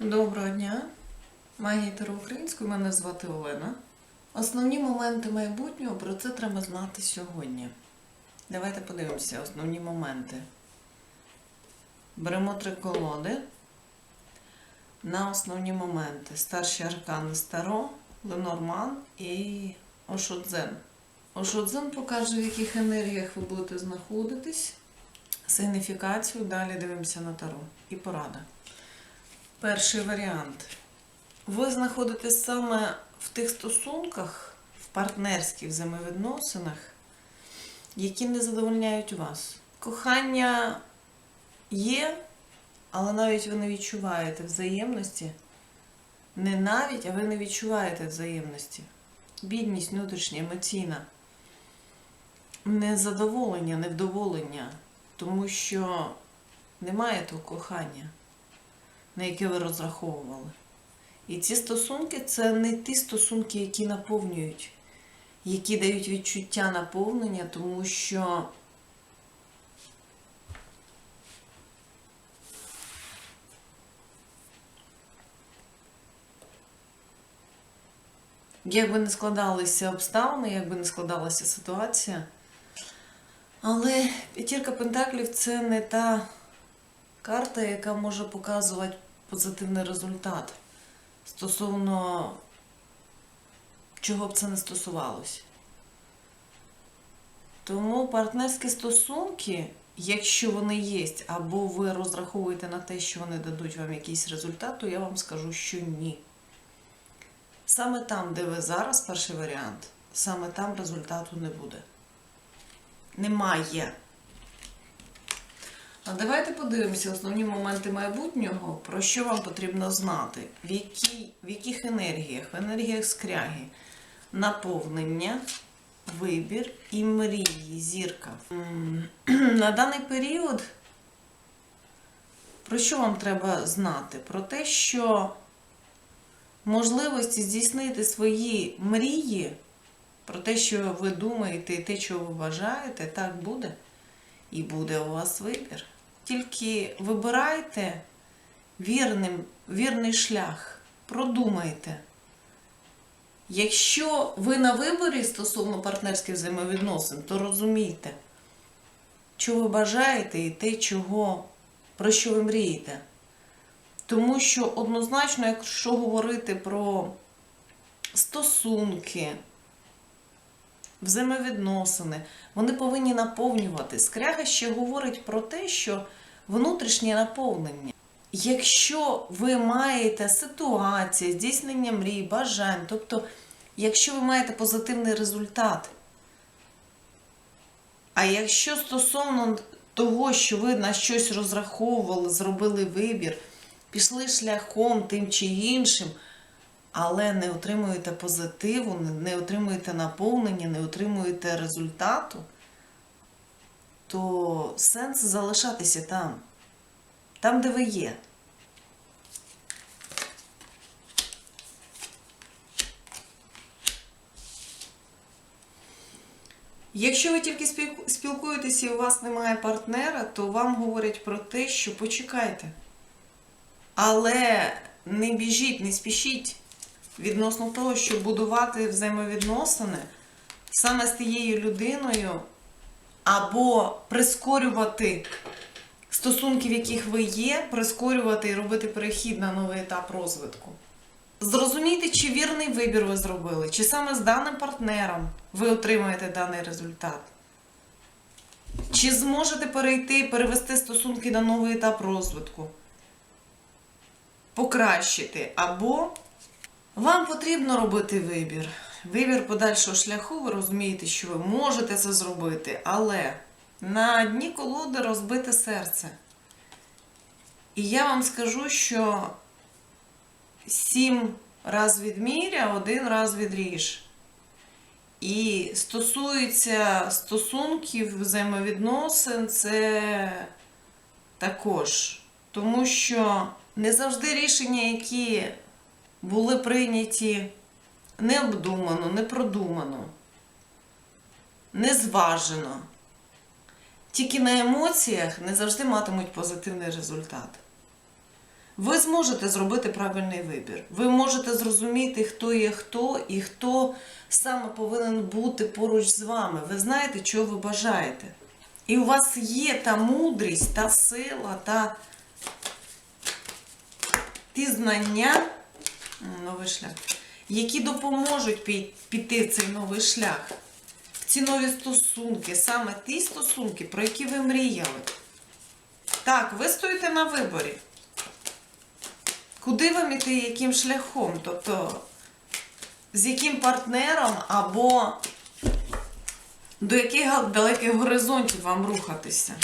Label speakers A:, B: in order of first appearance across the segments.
A: Доброго дня. Магія українською мене звати Олена. Основні моменти майбутнього про це треба знати сьогодні. Давайте подивимося основні моменти. Беремо три колоди. На основні моменти. Старші аркани Старо, Ленорман і Ошодзен. Ошодзен покаже, в яких енергіях ви будете знаходитись, сигніфікацію. Далі дивимося на Таро. І порада. Перший варіант. Ви знаходитесь саме в тих стосунках, в партнерських взаємовідносинах, які не задовольняють вас. Кохання є, але навіть ви не відчуваєте взаємності. Не навіть, а ви не відчуваєте взаємності. Бідність внутрішня, емоційна. Незадоволення, невдоволення, тому що немає того кохання на яке ви розраховували. І ці стосунки це не ті стосунки, які наповнюють, які дають відчуття наповнення, тому що як би не складалися обставини, як би не складалася ситуація. Але п'ятірка Пентаклів це не та карта, яка може показувати позитивний результат стосовно чого б це не стосувалося. Тому партнерські стосунки, якщо вони є, або ви розраховуєте на те, що вони дадуть вам якийсь результат, то я вам скажу, що ні. Саме там, де ви зараз, перший варіант, саме там результату не буде. Немає. А давайте подивимося основні моменти майбутнього, про що вам потрібно знати, в, якій, в яких енергіях, в енергіях скряги, наповнення, вибір і мрії, зірка. На даний період, про що вам треба знати? Про те, що можливості здійснити свої мрії, про те, що ви думаєте, і те, чого ви бажаєте, так буде. І буде у вас вибір. Тільки вибирайте вірним, вірний шлях, продумайте. Якщо ви на виборі стосовно партнерських взаємовідносин, то розумійте, що ви бажаєте і те, чого, про що ви мрієте. Тому що однозначно, якщо говорити про стосунки, взаємовідносини, вони повинні наповнювати. Скряга ще говорить про те, що внутрішнє наповнення. Якщо ви маєте ситуацію, здійснення мрій, бажань, тобто, якщо ви маєте позитивний результат, а якщо стосовно того, що ви на щось розраховували, зробили вибір, пішли шляхом тим чи іншим, але не отримуєте позитиву, не- отримуєте наповнення, не отримуєте результату, то сенс залишатися там, там, де ви є. Якщо ви тільки спілкуєтеся і у вас немає партнера, то вам говорять про те, що почекайте. Але не біжіть, не спішіть відносно того, щоб будувати взаємовідносини саме з тією людиною, або прискорювати стосунки, в яких ви є, прискорювати і робити перехід на новий етап розвитку. Зрозумійте, чи вірний вибір ви зробили, чи саме з даним партнером ви отримаєте даний результат. Чи зможете перейти, і перевести стосунки на новий етап розвитку? Покращити. Або вам потрібно робити вибір. Вибір подальшого шляху, ви розумієте, що ви можете це зробити, але на дні колоди розбите серце. І я вам скажу, що сім раз відміря, один раз відріж. І стосується стосунків, взаємовідносин, це також. Тому що не завжди рішення, які були прийняті необдумано, непродумано, незважено, тільки на емоціях не завжди матимуть позитивний результат. ви зможете зробити правильний вибір. Ви можете зрозуміти, хто є хто і хто саме повинен бути поруч з вами. Ви знаєте, чого ви бажаєте. І у вас є та мудрість, та сила, та ті знання, новий шлях, які допоможуть піти в цей новий шлях. Ці нові стосунки, саме ті стосунки, про які ви мріяли. Так, ви стоїте на виборі. Куди вам іти, яким шляхом? Тобто, з яким партнером або до яких далеких горизонтів вам рухатися?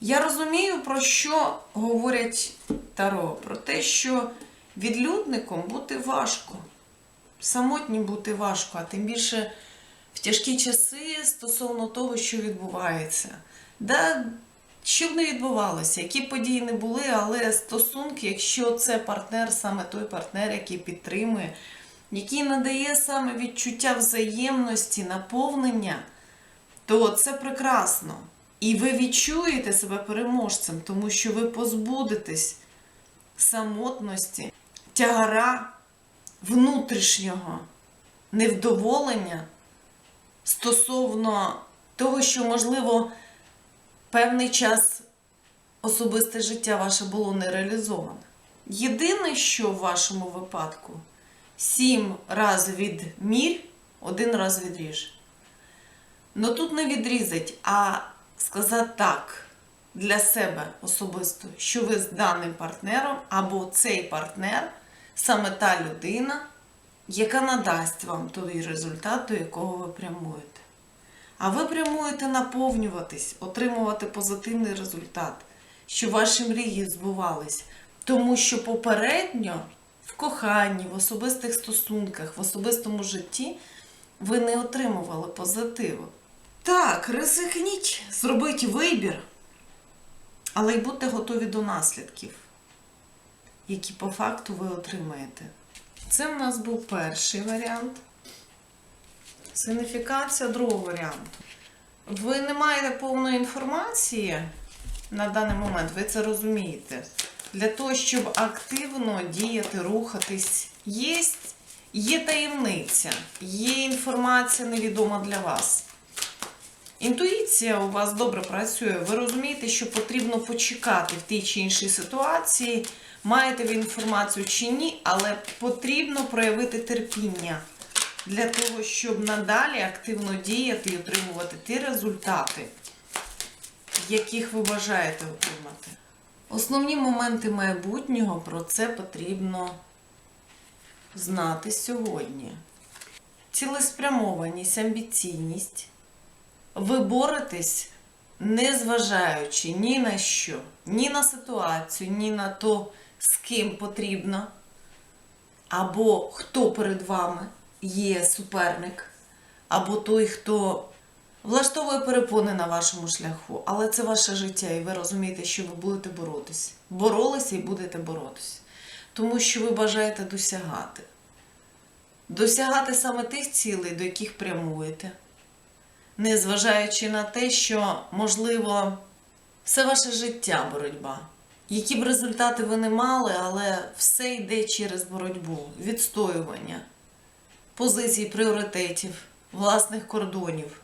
A: Я розумію, про що говорять Таро. Про те, що відлюдником бути важко. Самотнім бути важко, а тим більше в тяжкі часи стосовно того, що відбувається. Да, що б не відбувалося, які події не були, але стосунки, якщо це партнер, саме той партнер, який підтримує, який надає саме відчуття взаємності, наповнення, то це прекрасно. І ви відчуєте себе переможцем, тому що ви позбудетесь самотності, тягара внутрішнього невдоволення стосовно того, що, можливо, певний час особисте життя ваше було не реалізоване. Єдине, що в вашому випадку сім раз від мір, один раз відріж. Ну тут не відрізать, а сказати так для себе особисто, що ви з даним партнером або цей партнер саме та людина, яка надасть вам той результат, до якого ви прямуєте. А ви прямуєте наповнюватись, отримувати позитивний результат, що ваші мрії збувались. Тому що попередньо в коханні, в особистих стосунках, в особистому житті ви не отримували позитиву. Так, ризикніть, зробіть вибір, але й будьте готові до наслідків, які по факту ви отримаєте. Це в нас був перший варіант. Сигніфікація другого варіанту. Ви не маєте повної інформації на даний момент, ви це розумієте. Для того, щоб активно діяти, рухатись, є, є таємниця, є інформація невідома для вас. Інтуїція у вас добре працює. Ви розумієте, що потрібно почекати в тій чи іншій ситуації, маєте ви інформацію чи ні, але потрібно проявити терпіння для того, щоб надалі активно діяти і отримувати ті результати, яких ви бажаєте отримати. Основні моменти майбутнього про це потрібно знати сьогодні. Цілеспрямованість, амбіційність. Ви боретесь, не зважаючи ні на що, ні на ситуацію, ні на то, з ким потрібно, або хто перед вами є суперник, або той, хто влаштовує перепони на вашому шляху. Але це ваше життя, і ви розумієте, що ви будете боротись. Боролися і будете боротись. Тому що ви бажаєте досягати. Досягати саме тих цілей, до яких прямуєте незважаючи на те, що, можливо, все ваше життя боротьба. Які б результати ви не мали, але все йде через боротьбу, відстоювання, позицій, пріоритетів, власних кордонів.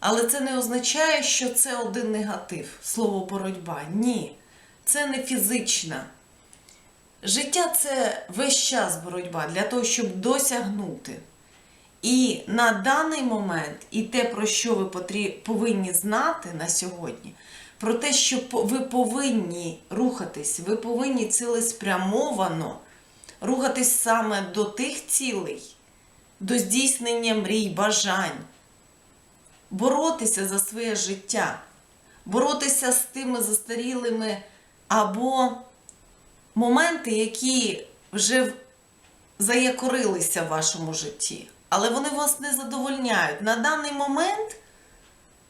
A: Але це не означає, що це один негатив, слово боротьба. Ні, це не фізична. Життя це весь час боротьба для того, щоб досягнути. І на даний момент, і те, про що ви повинні знати на сьогодні, про те, що ви повинні рухатись, ви повинні цілеспрямовано рухатись саме до тих цілей, до здійснення мрій, бажань, боротися за своє життя, боротися з тими застарілими або моменти, які вже заякорилися в вашому житті, але вони вас не задовольняють. На даний момент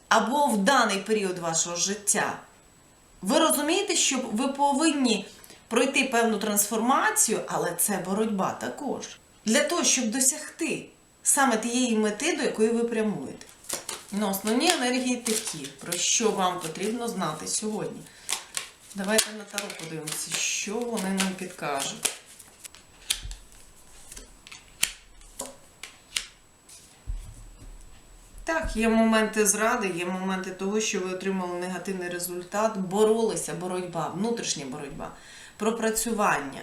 A: або в даний період вашого життя. Ви розумієте, що ви повинні пройти певну трансформацію, але це боротьба також. Для того, щоб досягти саме тієї мети, до якої ви прямуєте. Ну, основні енергії такі, про що вам потрібно знати сьогодні. Давайте на таро подивимося, що вони нам підкажуть. Так, є моменти зради, є моменти того, що ви отримали негативний результат, боролися, боротьба, внутрішня боротьба, пропрацювання.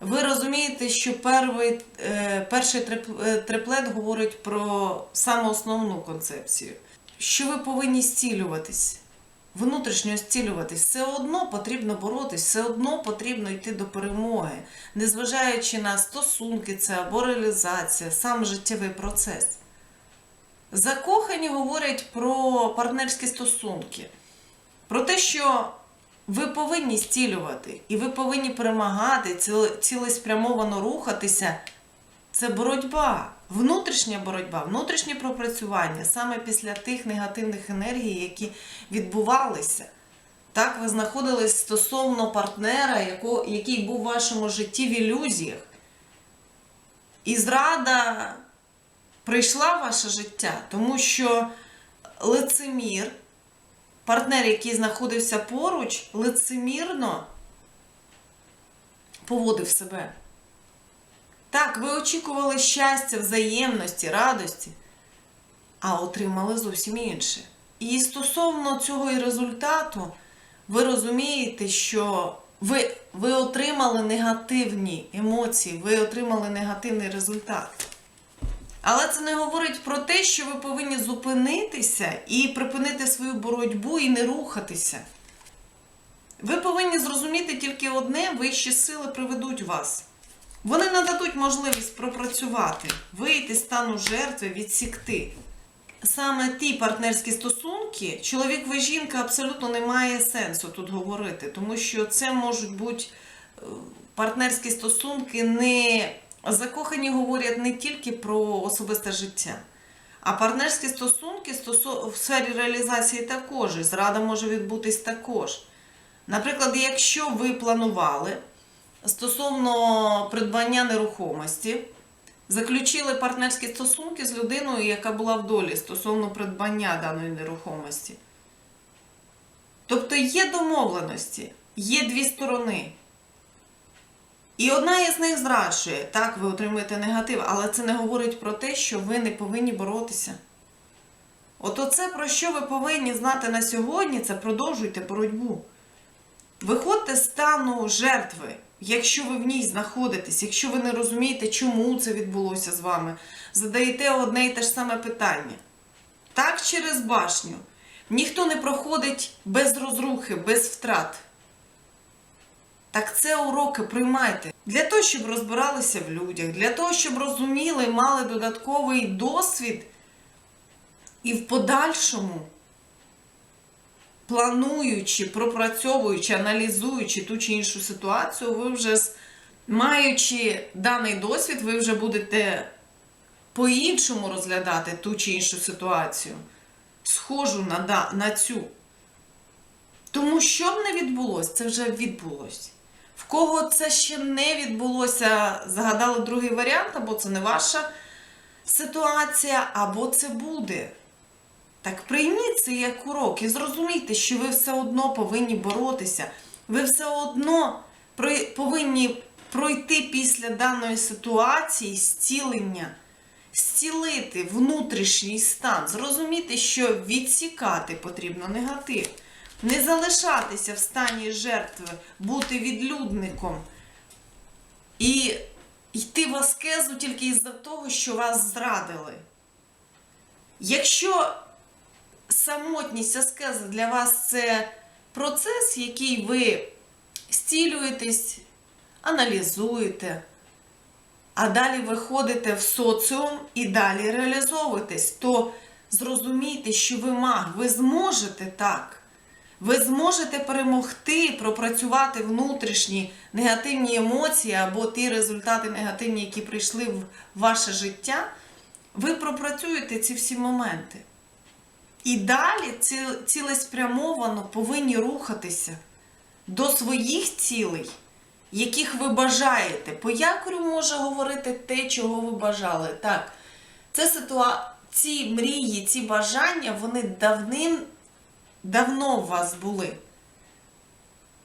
A: Ви розумієте, що перший, е, перший е, триплет говорить про саме основну концепцію, що ви повинні зцілюватись, внутрішньо зцілюватись. Все одно потрібно боротись, все одно потрібно йти до перемоги, незважаючи на стосунки, це або реалізація, сам життєвий процес. Закохані говорять про партнерські стосунки, про те, що ви повинні зцілювати і ви повинні перемагати, цілеспрямовано рухатися. Це боротьба, внутрішня боротьба, внутрішнє пропрацювання саме після тих негативних енергій, які відбувалися. Так, ви знаходились стосовно партнера, який був у вашому житті в ілюзіях. І зрада прийшла в ваше життя, тому що лицемір, партнер, який знаходився поруч, лицемірно поводив себе. Так, ви очікували щастя, взаємності, радості, а отримали зовсім інше. І стосовно цього і результату, ви розумієте, що ви, ви отримали негативні емоції, ви отримали негативний результат. Але це не говорить про те, що ви повинні зупинитися і припинити свою боротьбу і не рухатися. Ви повинні зрозуміти тільки одне: вищі сили приведуть вас. Вони нададуть можливість пропрацювати, вийти з стану жертви, відсікти. Саме ті партнерські стосунки, чоловік ви жінка абсолютно не має сенсу тут говорити, тому що це можуть бути е, партнерські стосунки не закохані говорять не тільки про особисте життя, а партнерські стосунки в сфері реалізації також. І зрада може відбутись також. Наприклад, якщо ви планували стосовно придбання нерухомості, заключили партнерські стосунки з людиною, яка була в долі стосовно придбання даної нерухомості. Тобто є домовленості, є дві сторони. І одна із них зраджує. Так, ви отримуєте негатив, але це не говорить про те, що ви не повинні боротися. От оце, про що ви повинні знати на сьогодні, це продовжуйте боротьбу. Виходьте з стану жертви, якщо ви в ній знаходитесь, якщо ви не розумієте, чому це відбулося з вами, задаєте одне і те ж саме питання. Так через башню. Ніхто не проходить без розрухи, без втрат. Так це уроки приймайте. Для того, щоб розбиралися в людях, для того, щоб розуміли, мали додатковий досвід і в подальшому, плануючи, пропрацьовуючи, аналізуючи ту чи іншу ситуацію, ви вже маючи даний досвід, ви вже будете по-іншому розглядати ту чи іншу ситуацію, схожу на, на цю. Тому що б не відбулося, це вже відбулося. В кого це ще не відбулося, загадали другий варіант, або це не ваша ситуація, або це буде. Так прийміть це як урок і зрозумійте, що ви все одно повинні боротися. Ви все одно повинні пройти після даної ситуації зцілення, зцілити внутрішній стан, зрозуміти, що відсікати потрібно негатив. Не залишатися в стані жертви, бути відлюдником і йти в аскезу тільки із-за того, що вас зрадили. Якщо самотність аскеза для вас це процес, який ви стілюєтесь, аналізуєте, а далі виходите в соціум і далі реалізовуєтесь, то зрозумійте, що ви маг, ви зможете так. Ви зможете перемогти, пропрацювати внутрішні негативні емоції або ті результати негативні, які прийшли в ваше життя. Ви пропрацюєте ці всі моменти. І далі цілеспрямовано повинні рухатися до своїх цілей, яких ви бажаєте. По якорю може говорити те, чого ви бажали. Так, це ситуа... ці мрії, ці бажання, вони давним давно у вас були.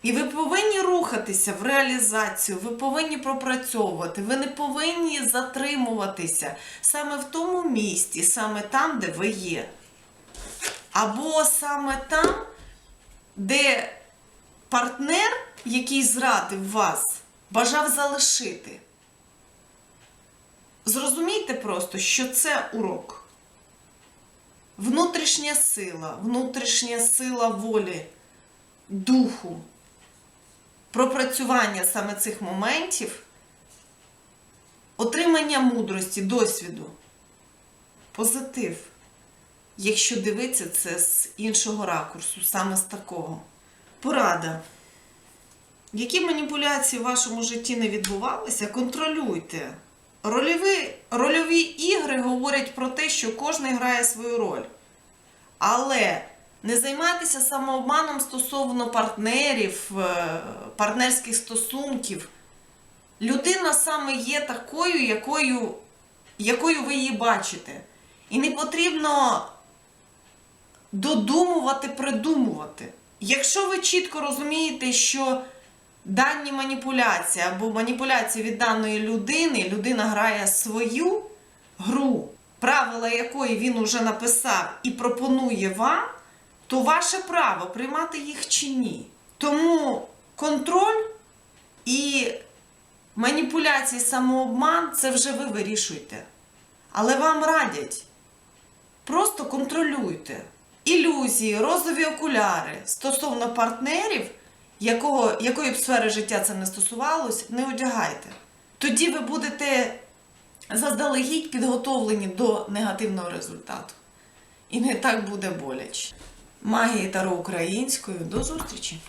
A: І ви повинні рухатися в реалізацію, ви повинні пропрацьовувати, ви не повинні затримуватися саме в тому місті, саме там, де ви є. Або саме там, де партнер, який зрадив вас, бажав залишити. Зрозумійте просто, що це урок. Внутрішня сила, внутрішня сила волі, духу, пропрацювання саме цих моментів, отримання мудрості, досвіду, позитив, якщо дивитися це з іншого ракурсу, саме з такого. Порада. Які маніпуляції в вашому житті не відбувалися, контролюйте. Рольові, рольові ігри говорять про те, що кожен грає свою роль. Але не займайтеся самообманом стосовно партнерів, е, партнерських стосунків. Людина саме є такою, якою, якою ви її бачите. І не потрібно додумувати, придумувати. Якщо ви чітко розумієте, що дані маніпуляції або маніпуляції від даної людини, людина грає свою гру, правила якої він уже написав і пропонує вам, то ваше право приймати їх чи ні. Тому контроль і маніпуляції, самообман це вже ви вирішуєте. Але вам радять. Просто контролюйте. Ілюзії, розові окуляри стосовно партнерів, якого, якої б сфери життя це не стосувалось, не одягайте. Тоді ви будете заздалегідь підготовлені до негативного результату. І не так буде боляче. Магії Таро українською. До зустрічі!